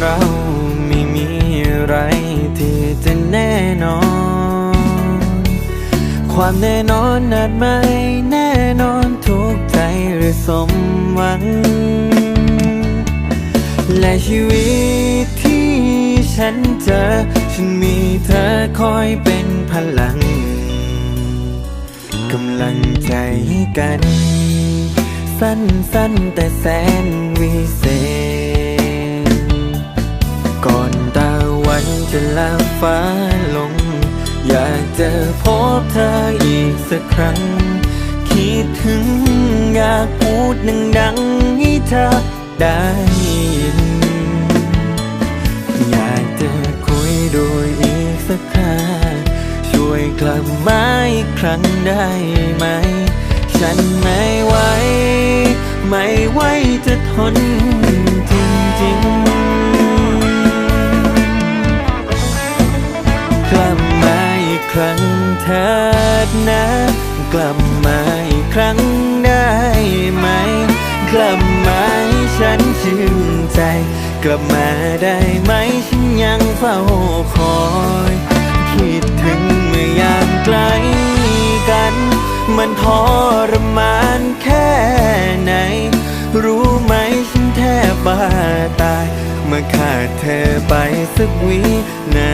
เราไม่มีอะไรที่จะแน่นอน ความแน่นอนอาจไม่แน่นอนทุกใจหรือสมหวัง และชีวิตที่ฉันเจอ ฉันมีเธอคอยเป็นพลังกำลังใจกัน สั้นๆแต่แสนวิเศษ ก่อนตะวันจะลับฟ้าลง อยากจะพบเธออีกสักครั้ง คิดถึงอยากพูดดังๆให้เธอได้ยิน อยากจะคุยด้วยอีกสักคราช่วยกลับมาอีกครั้งได้ไหม ฉันไม่ไหว ไม่ไหวจะทน ลับมาให้ฉันชื่นใจ กลับมาได้ไหมฉันยังเฝ้าคอย คิดถึงเมื่อยามไกลกัน มันทรมานแค่ไหน รู้ไหมฉันแทบบ้าตาย เมื่อขาดเธอไปสักวินา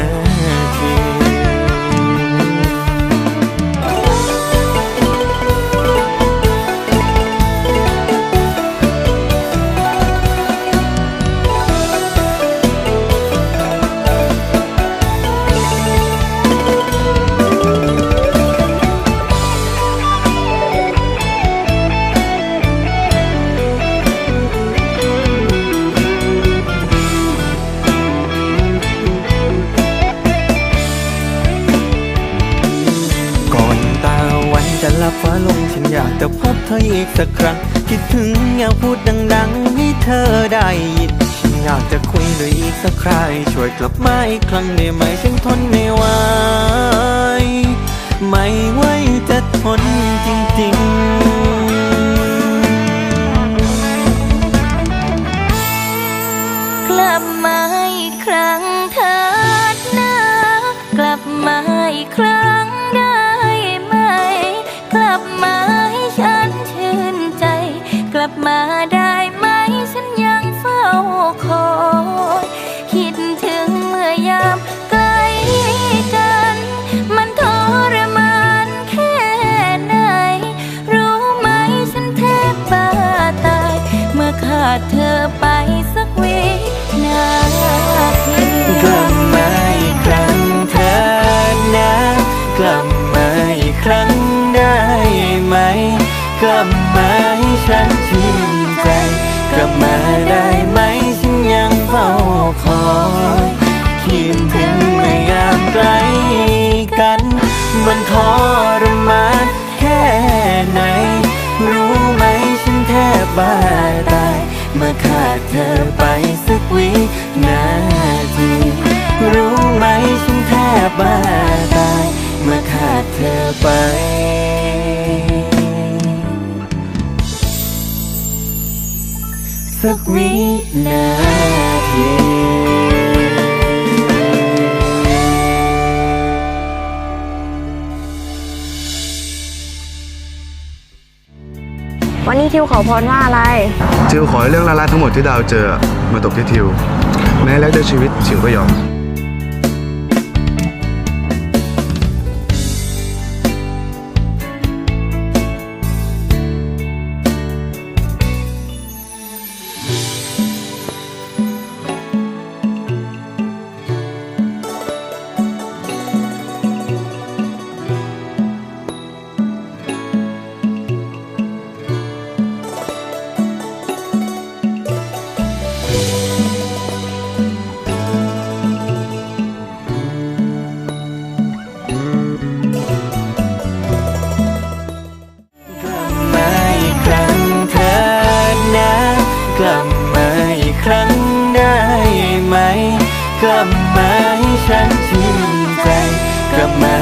ฉันอยากจะพบเธออีกสักครั้ง คิดถึงอยากพูดดังๆให้เธอได้ยิน ฉันอยากจะคุยด้วยอีกสักคราช่วยกลับมาอีกครั้งได้ไหมฉันทนไม่ไหว ไม่ไหวจะทนจริงๆกลับมาอีกครั้งเถิดนะ กลับมาอีกครั้ง ดเธอไปสักวินาทีกลับมาอีกครั้งเถิดนะกลับมาอีกครั้งได้ไหม กลับมาให้ฉันชื่นใจ กลับมาได้ไหมฉันยังเฝ้าคอยคิดถึงเมื่อยามไกลกัน มันทรมานแค่ไหน รู้ไหมฉันแทบบ้าตา เมื่อขาดเธอไปสักวินาที รู้ไหมฉันแทบบ้าตาย วันนี้ทิวขอพรว่าอะไร ทิวขอให้เรื่องร้ายๆทั้งหมดที่ดาวเจอมาตกที่ทิวแม้แล้วแต่ชีวิตทิวก็ยอม กลับมาอีกครั้งได้ไหม กลับมาให้ฉันชื่นใจ กลับมา